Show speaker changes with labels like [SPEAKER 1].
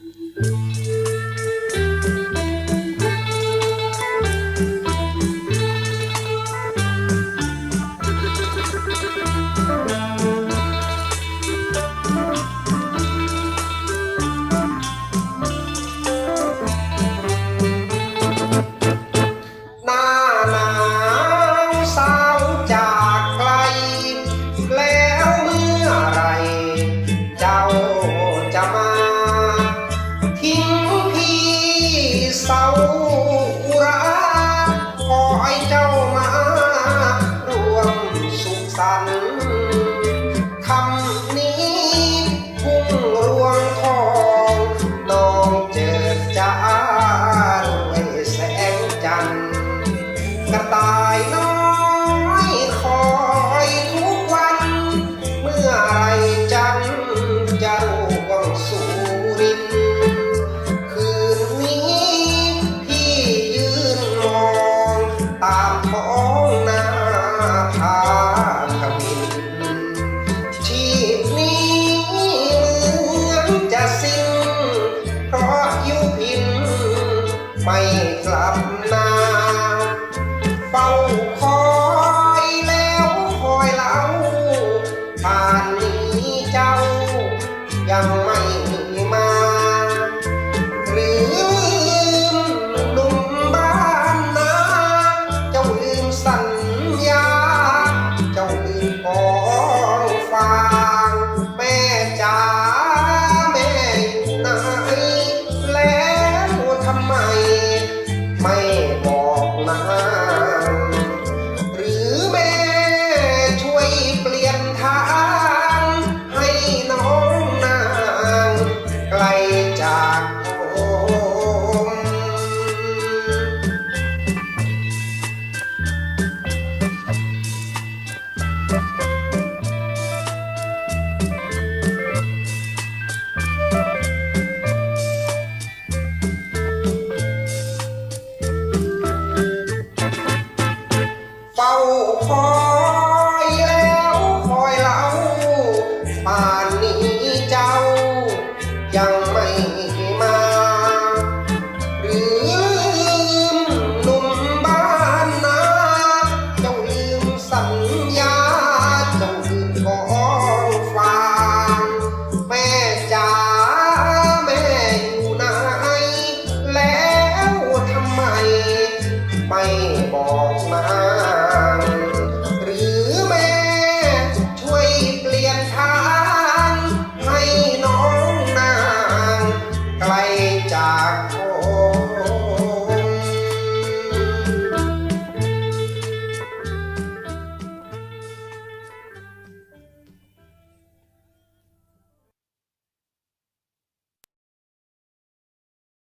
[SPEAKER 1] Thank you. กระต่ายน้อยคอยทุกวัน เมื่อไรจันจะลูกวังสุริน คืนนี้พี่ยืนมองตามท้องนาทากบิน ชีพนี้เหมือนจะสิ้น เพราะยุพิน ไม่กลับนา down. Power upon